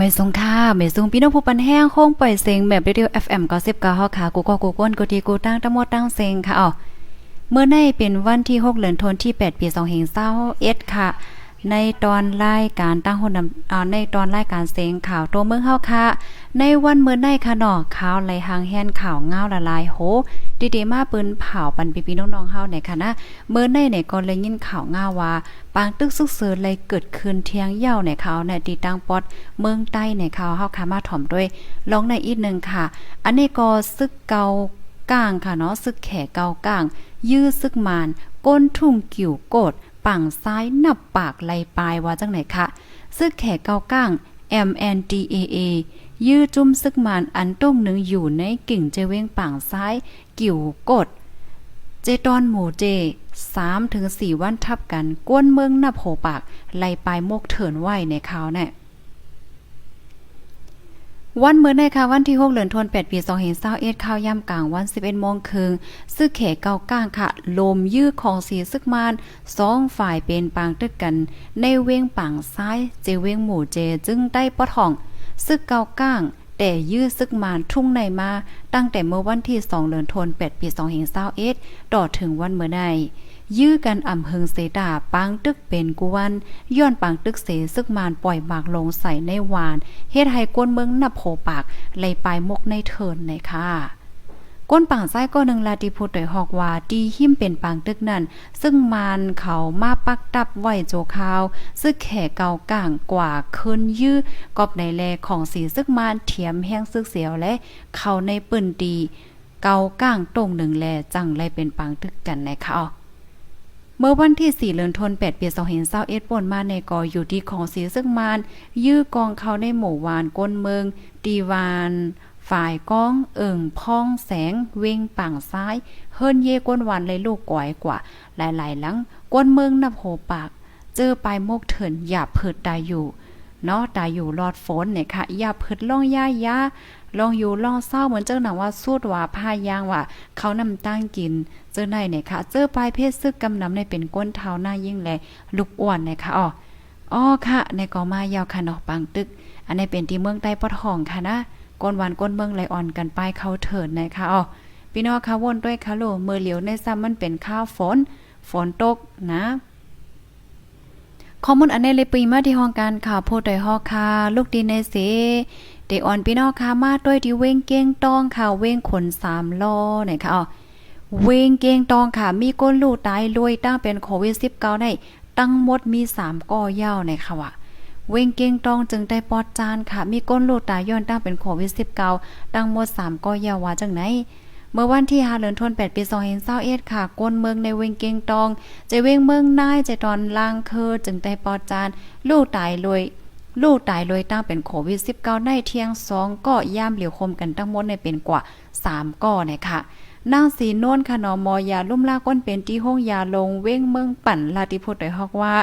ไม่สงค่าไม่สูงพี่น้องผู้ปันแห้งโค้งปล่อยเสียงแบบเรดิโอ FM 99เฮาค่ะกูก็กูก้นกูดีกูตั้งตั้งมดตั้งเสียงค่ะอ๋อเมื่อในเป็นวันที่6เดือนธันวาคมที่8ปี2521ค่ะ ในตอนรายการตั้งหุ่นในตอนรายการเสียงข่าวตัวเมืองเฮาค่ะ ในวันเมื่อในค่ะเนาะข่าวไหลหางแฮนข่าวเงาละลายโหดีๆมาปืนเผาปันพี่น้องๆเฮาเนี่ยค่ะนะเมื่อในเนี่ยก็เลยยินข่าวเงาว่าปางตึกซึกเสือเลยเกิดขึ้นเที่ยงเย้าในข่าวในตีตั้งปอดเมืองใต้ในข่าวเฮาค่ะมาถ่อมด้วยลองในอีกหนึงค่ะ อันนี้ก็ซึกเกาก้างค่ะเนาะซึกแขเกาก้าง ยื้อซึกมานก้นทุ่งกิ่วโกด ปังซ้ายนับปากไหลปลายว่าจังไหนคะซึกแขกเกาก้าง MNDAA ยื้อจุ้มซึกมานอันต้งหนึ่งอยู่ในกิ่งเจเวงปังซ้าย กิ่วกด เจตอนหมู่เจสามถึงสี่วันทับกัน ก้วนเมืองนับโหปากไล่ปลายมกเถินไหวในขาวแน่ วันเมื่อในค่ะวันที่6เดือนธันวาคมปี2021ข้าวย่ำกลางวัน 11โมงครึ่งซึกเขเก้าก้างค่ะ ลมยื้อของสีซึกมานสองฝ่ายเป็นปางตึกกัน ในเว้งปังซ้ายเจเว้งหมู่เจจึงได้ปะท่อง ซึกเก้าก้างแต่ยื้อซึกมานทุ่งในมา ตั้งแต่เมื่อวันที่2เดือนธันวาคมปี2021ต่อถึงวันเมื่อใน ยื้อกันอ่ำเฮิงเสดาปางตึกเป็นกุวันย้อนปางตึกเสซึกมานปล่อยหมากลงใส่ในหวานเฮ็ดให้ก้นเมืองนับโผปากไหลปลายมกในเทินในค่ะก้นปังซ้ก็หนึ่งลาติพุทธโดยฮอกว่าดีหิมเป็นปางตึกนั่น ซึ่งมานเขามาปักตับไหวโจคาว ซึ่งแข่เกาก่างกว่าคืนยื้อกอบในแลของสีซึกมานเถียมแห้งซึกเสียวและ เขาในปืนดี เกาก้างตรงหนึ่งแลจังไรเป็นปางตึกกันในะคะอ๋อ เมื่อวันที่ 4เดือนธันวาคมปี2021ป่นมาในกออยู่ที่ของสีซึ่งมาน ยื้อกองเขาในหมู่วานก้นเมืองดีวานฝ่ายก้องเอิ่งพ้องแสง เวงปังซ้าย เฮิรนเยก้นวันเลยลูกก่อยกว่า หลายๆหลังก้นเมืองนับโหปาก เจอปลายมกเถินอย่าเพิดตายอยู่เนาะตายอยู่รอดฝนเนี่ยค่ะอย่าเพิดล่องย่ายา ลองอยู่ลองเศร้าเหมือนเจ้าหนังว่าสูดว่าพายางว่า เขานำตั้งกิน เจอในเนี่ยค่ะ เจอปลายเพศซึกกำนำในเป็นก้นเท้าหน้ายิ่งแลลูกอ้วนเนี่ยค่ะอ๋ออ๋อค่ะในก็มายาวค่ะเนาะปังตึก อันนี้เป็นที่เมืองใต้ปอทองค่ะนะก้นหวานก้นเมืองไหลอ่อนกันไปเขาเถิดนะคะอ๋อพี่น้องค่ะวนด้วยค่ะโลมือเหลียวในซ้ำมันเป็นข้าวฝน ฝนตกนะข้อมูลอันนี้เลยปีมาที่ห้องการข่าวโพดอยฮอค่ะลูกดีในเส เดออนพี่น้องค่ะมาด้วยที่เว้งเก้งตองค่ะเว้งขนสามล้อเนี่ยค่ะอ๋อเว้งเก้งตองค่ะ มีก้นลูกตายรวยตั้งเป็นโควิด19ได้ตั้งหมดมี 3ก้อยาวเนี่ยค่ะว่ะเว้งเก้งตองจึงได้ปอดจานค่ะ มีก้นลูกตายย้อนตั้งเป็นโควิด19ตั้งหมด 3ก้อยาวว่าจังไหนเมื่อวันที่5เดือนธันวาคม8ปี2021ค่ะก้นเมืองในเวงเกงตองจะเวงเมืองนายจะตอนล่างเคอจึงได้ปอดจาน ลูกตายรวย ลูกตายเลยตั้งเป็นโควิด 19 ในเที่ยง2ก็ย่ามเหลียวคมกันทั้งหมดในเป็นกว่า 3ก้อเนี่ยค่ะนางสีน่นค่ะนอมอยาลุ่มลาก้นเป็นที่ห้องยาลงเว้งเมืองปั่นลาติพุทธโดยฮอกว่า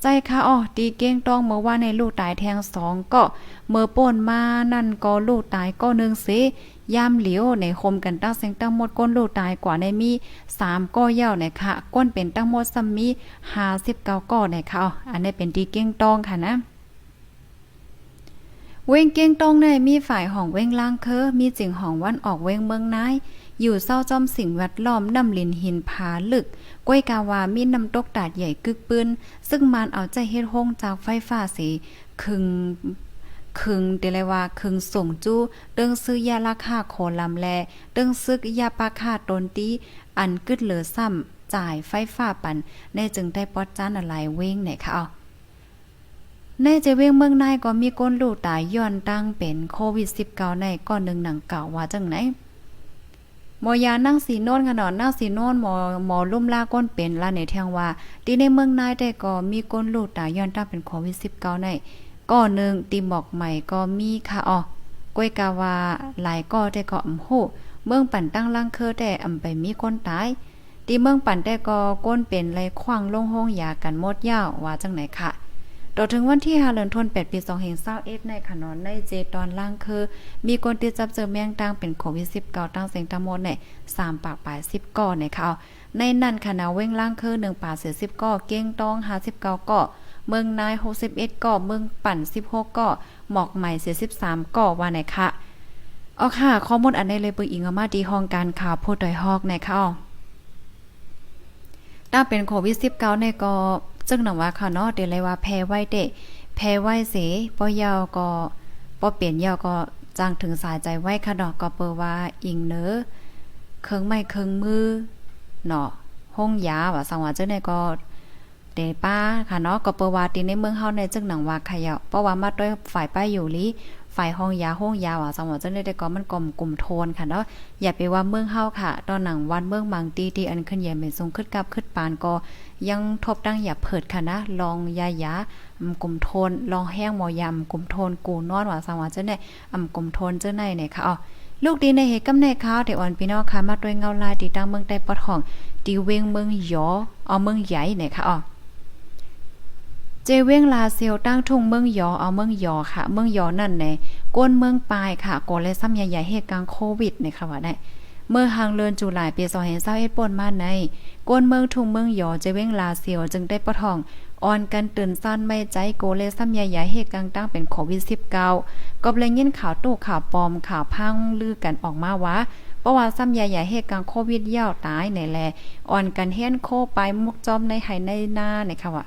ใจค่ะอ๋อตีเก้งต้องเมื่อว่าในลูกตายแทงสองก็เมื่อป่นมานั่นก็ลูกตายก็หนึ่งเสยามเหลียวในคมกันตั้งเสียงตั้งหมดก้นลูกตายกว่าในมีสามก้อยาวเนี่ยค่ะก้นเป็นตั้งหมดซัมมีห้าสิบเก้าก้อเนี่ยค่ะอ๋ออันนี้เป็นตีเก้งต้องค่ะนะ เว้งเก้งตองในมีฝ่ายห้องเว้งล่างเคอมีจิงห้องวันออกเว้งเมืองนายอยู่เศร้าจอมสิ่งแวดล้อมน้ำลินหินผาลึกก้วยกาวามีน้ำตกตาดใหญ่กึกปืนซึ่งมันเอาใจเฮ็ดห้องจากไฟฟ้าสีคึงคึงเดลว่าคึงส่งจู้เดิงซื้อยาราคาโคลำแลเดิงซึกยาปาคาตนตีอันกึดเหลือซ้ำจ่ายไฟฟ้าปันในจึงได้ปอดจานอะไรเว้งไหนคะเอา ในเจเวงเมืองนายก็มีก้นลูกตายย้อนตั้งเป็นโควิด -19 ในก้อนหนึ่งหนังเก่าว่าจังไหนหมอยานั่งสีโน่นขนอนนั่งสีโน่นหมอหมอลุ่มลาก้นเป็นลาในเทียงว่าที่ในเมืองนายแต่ก็มีก้นลูกตายย้อนตั้งเป็นโควิด -19 ในก้อนหนึ่งตีหมอกใหม่ก็มีค่ะอ๋อกวยกาวาหลายก้อแต่ก็อ่ำโหเมืองปั่นตั้งล่างเคอแต่อำไปมีคนตายตีเมืองปั่นแต่ก็ก้นเป็นไรขว้างลงห้องยากันหมดยาวว่าจังไหนค่ะ ต่อถึงวันที่5เดือนธันวาคมปี2021ในขนอนในเจตอนล่างคือ มีคนติดจับเจอแมงตังเป็นโควิด19ตั้งเสียงทั้งหมดใน3ปากปลาย10ก่อในค่ะในนั้นคณะเว้งล่างคือ1ปากเสีย10ก่อเก้งต้อง59ก่อเมืองนาย61ก่อเมืองปั่น 16ก่อหมอกใหม่43ก่อว่าไหนคะเอาค่ะ ข้อมูลอันใดเลยเปิงอิงอามาดีห้องการข่าวโพดดอยฮอกในค่ะอ้อถ้าเป็นโควิด19ในก็ จึงนำว่าค่ะเนาะเดี๋ยวเลยว่าแพ้ไว้เดะแพ้ไว้เสบ่ยาวก็บ่เปลี่ยนยาวก็จางถึงสายใจไว้ค่ะเนาะก็เปิดว่าอิงเนอเครื่องไม้เครื่องมือเนาะห้องยาว่าสังว่าเจ้าเนี่ยก็เดป้าค่ะเนาะก็เปิดว่าติในเมืองเฮาในจึงหนังว่าขยะเพราะว่ามาด้วยฝ่ายป้ายอยู่ลิฝ่ายห้องยาห้องยาว่าสังวาเจ้าเนี่ยได้ก็มันกลมกลุ่มโทนค่ะเนาะอย่าไปว่าเมืองเฮาค่ะ ตอนหนังวันเมืองบางตีที่อันขึ้นใหญ่เป็นทรงขึ้นกับขึ้นปานก็ ยังทบดั้งอย่าเผิดค่ะนะ ลองยายาอำกลุ่มโทน ลองแห้งมอยำกลุ่มโทนกูนอนว่าสังว่าเจ้าเนี่ยอำกลุ่มโทนเจ้าในเนี่ยค่ะอ๋อลูกดีในเหตุกำเนิดเข้าวแต่อ่อนพี่น้องค่ะมาด้วยเงาลายตีตั้งเมืองใต้ปอดห้องตีเวงเมืองยอเอาเมืองใหญ่เนี่ยค่ะอ๋อเจเวงลาเซียวตั้งทุ่งเมืองยอเอาเมืองยอค่ะ เมืองยอนั่นแหละก้นเมืองปลายค่ะโกเลยซ้ำใหญ่ๆเหตุการณ์โควิดเนี่ยค่ะว่าได้ เมื่อหางเลือนจุลายปี2021ป่นมาในก้นเมืองทุ่งเมืองหยอเจเวงลาเซียวจึงได้ปะทองอ่อนกันตื่นซ่านไม่ใจโกเลยซ้ำใหญ่ๆเหตุการณ์ตั้งเป็นโควิด19ก็เลยยินข่าวตู้ข่าวปลอมข่าวพังลือกันออกมาว่าเพราะว่าซ้ำใหญ่ๆเหตุการณ์โควิดยาตายในแลอ่อนกันเฮียนโคไปมุกจอมในไหในหน้าในค่ะว่า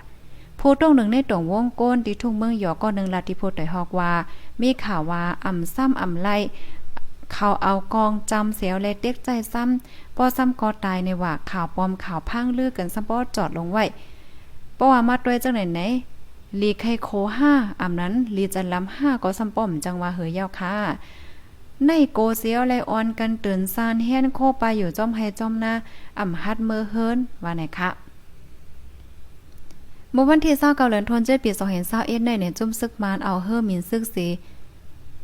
ผู้ตรงหนึ่งในตรงวงก้นที่ทุ่งเมืองหยอก็หนึ่งลาติโพดไดฮอกว่า มีข่าวว่าอ่ำซ้ำอ่ำไล่ เขาเอากองจำเสียวและเด็กใจซ้ำป้อซ้ำก็ตายในว่าข่าวปลอมข่าวพังลือกันซ้ำป้อจอดลงไว้เพราะว่ามาด้วยจังไหนไหนลีไคโคห้าอ่ำนั้นลีจันลำห้าก็ซ้ำป้อมจังว่าเฮยยาวค่ะในโกเสียวไลออนกันตื่นซานเฮียนโคไปอยู่จอมให้จอมหน้าอ่ำฮัดเมอเฮิรนว่าไหนคะเมื่อวันที่29เดือนธันวาคมปี2021ในเนี่ยจุ่มซึกมานเอาเฮอมินซึกสี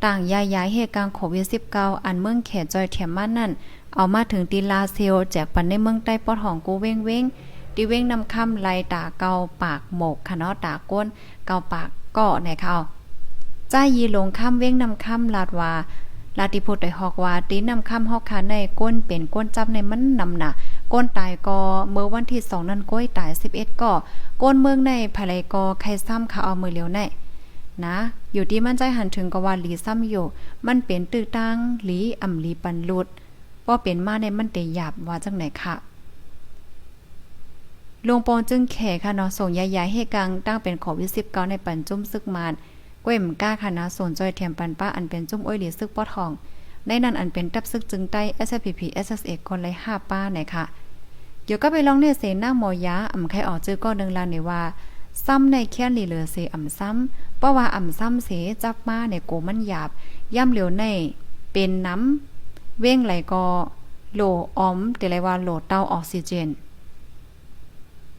ต่างย้ายย้ายเหตุการณ์โควิด 19 อันเมืองแขจอยเทียมมานั่น เอามาถึงตีลาเซียวแจกปันในเมืองใต้ปอดของกูเว้งเว้งตีเว้งนำคำไลตาเกาปากหมกคะเนาะตาก้นเกาปากเกาะในเขาจ้ายีลงคำเว้งนำคำลาดว่าลาติพุทธได้ฮอกว่าตีนำคำฮอกคาในก้นเป็นก้นจับในมันนำหนะก้นตายก็เมื่อวันที่2นั้นก้อยตาย11ก็ก้นเมืองในภายไลกอใครซ้ำขาเอามือเหลียวใน นะ อยู่ที่มั่นใจหันถึงกว่าหลีซ้ำอยู่ มันเป็นตึกตังหลีอ่ำหลีปันลุดว่าเป็นมาในมันเตหยาบว่าจังไหนค่ะลงปองจึงแขค่ะเนาะส่งยายๆให้กังตั้งเป็นโควิด19ในปันจุ้มซึกมานก้วยมก้าค่ะนะสนจอยเทียมปันป้าอันเป็นจุ้มอ้อยหลีซึกป้อทอง ในนั้นอันเป็นตับซึกจึงใต้ SPP SSA คนเลย5ป้าไหนค่ะเดี๋ยวก็ไปลองเนี่ยเสนางหมอยาอ่ำใครออกจื้อก็นึงลานในว่า ซ้ำในแค่นลีเลอเสอ่ำซ้ำเพราะว่าอ่ำซ้ำเสจับมาในโกมันหยาบ ย่ำเหลียวใน เป็นน้ำเว้งไหลก็โลออมแต่ไรว่าโหลเต้าออกซิเจน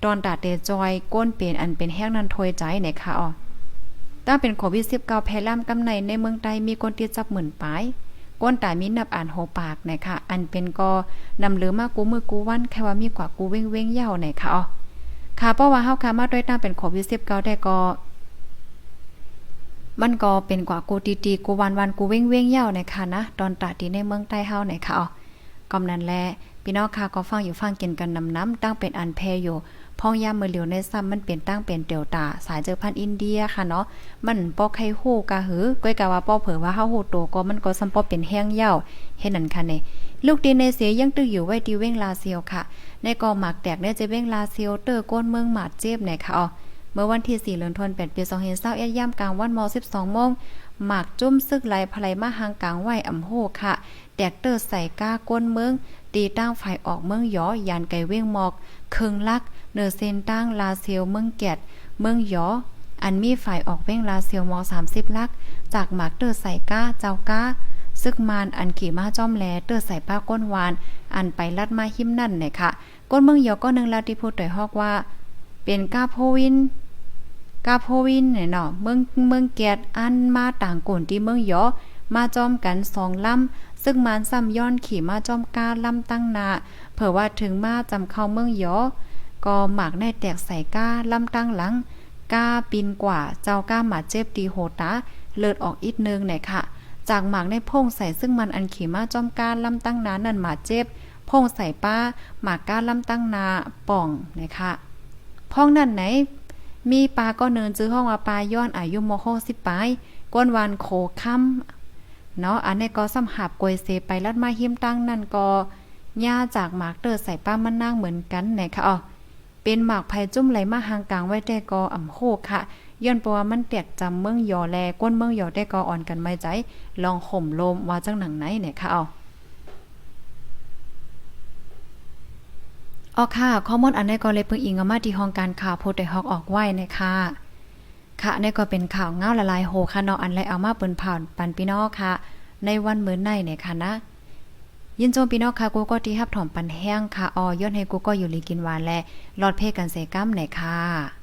ตอนตาเตจอยก้นเป็นอันเป็นแห้งนั้นถอยใจไหนค่ะอ๋อตั้งเป็นโควิด19แพร่ล่ำกำในในเมืองใดมีคนติดจับหมื่นปลายก้นตายมีนับอ่านโหปากนะคะอันเป็นก็นำเหลือมากกูมือกูวันแค่ว่ามีกว่ากูเว้งเว้งเย่าไหนคะอ๋อ ค่ะเพราะว่าเฮาค่ะมาด้วยตั้งเป็นโควิด19ได้ก็มันก็เป็นกว่ากูตีๆกูวันวันกูเว้งเว้งเย่าในะคะนะตอนตาดีในเมืองใต้เฮาไหนคะอ๋อกำนั้นแลพี่น้องค่ะก็ฟังอยู่ฟังกินกันนำน้ำตั้งเป็นอันแพอยู่พ้องยามือเหลียวในซ้ำมันเป็นตั้งเป็นเดลตาสายเจอพันอินเดียค่ะเนาะมันปอไข่ฮู้กะหือก้อยกะว่าป้อเผอว่าเฮาฮู้โตก็มันก็ซ้ำปอเป็นแห้งเย่าเฮ็ดนั่นค่ะเนลูกดีในเสียยังตึกอยู่ไว้ที่เว้งลาเซียวค่ะ ในกอหมากแตกเนี่ยจะเว้งลาเซียวเตอร์ก้นเมืองหมาดเจ็บไหนค่ะอ๋อเมื่อวันที่4เดือนธันวาคมปี2021ย่ำกลางวันม12โมงหมากจุ้มซึกไหลภายมาหางกลางไหวอ่ำโหค่ะแตกเตอร์ใส่ก้าก้นเมือง ตีตั้งฝ่ายออกเมืองยอยานไก่เว้งหมอกเคืองลัก เนอเซนตั้งลาเซียวเมืองแกดเมืองยออันมีฝ่ายออกเว้งลาเซียวมอ30ลัก จากหมากเตอร์ใส่ก้าเจ้าก้า ซึกมานอันขี่ม้าจ้อมแลเตอร์ใส่ป้าก้นวาน อันไปลัดมาหิมนั่นเนี่ยค่ะ ก้นเมืองยอก็นึงลาติพูดต่อยฮอกว่า เป็นก้าโพวินกาโพวินเนี่ยเนาะเมืองเมืองแกดอันมาต่างก่นที่เมืองยอมาจ้อมกันสองลำซึ่งมานซ้ำย้อนขี่มาจ้อมกาลำตั้งนาเผื่อว่าถึงมาจำเข้าเมืองยอก็หมากได้แตกใส่ก้าลำตั้งหลังก้าปีนกว่าเจ้าก้าหมาเจ็บตีโหตาเลือดออกอีกนึงเนี่ยค่ะ จากหมากได้พงใส่ซึ่งมันอันขี่มาจอมกาลำตั้งนานันหมาเจ็บพงใส่ป้าหมากก้าลำตั้งนาป่องนะคะพ้องนั่นไหน มีปลาก็เนินจื้อห้องว่าปลาย้อนอายุโมโหสิปายก้นวันโคค่ำเนาะอันนี้ก็สำหับกวยเซไปลัดมาหิมตั้งนั่นก็ย่าจากหมากเตอร์ใส่ป้ามันนางเหมือนกันนะคะอ๋อเป็นหมากไผ่จุ่มไหลมาหางกลางไว้แต่ก็อ่ำโคค่ะ ย้อนเพราะว่ามันเตียกจำเมืองยอแลก้นเมืองยอได้ก็อ่อนกันไม่ใจ ลองห่มลมว่าจังหนังไหนเนี่ยค่ะเอาอ๋อค่ะ ข้อมูลอันนี้ก็เลยเพิ่งอิงอามาที่ห้องการข่าวโพดได้ฮอกออกไว้นะคะค่ะนี่ก็เป็นข่าวเงาละลายโหค่ะนาะอันไรเอามาเปิ้นผ่านปันพี่น้องค่ะ ในวันมื้อในเนี่ยค่ะนะ ยินโจมพี่น้องค่ะกูก็ที่ฮับถอมปันแห้งค่ะออย้อนให้กูก็อยู่ลีกินหวานและรอดเพกันเสกัมไหนค่ะ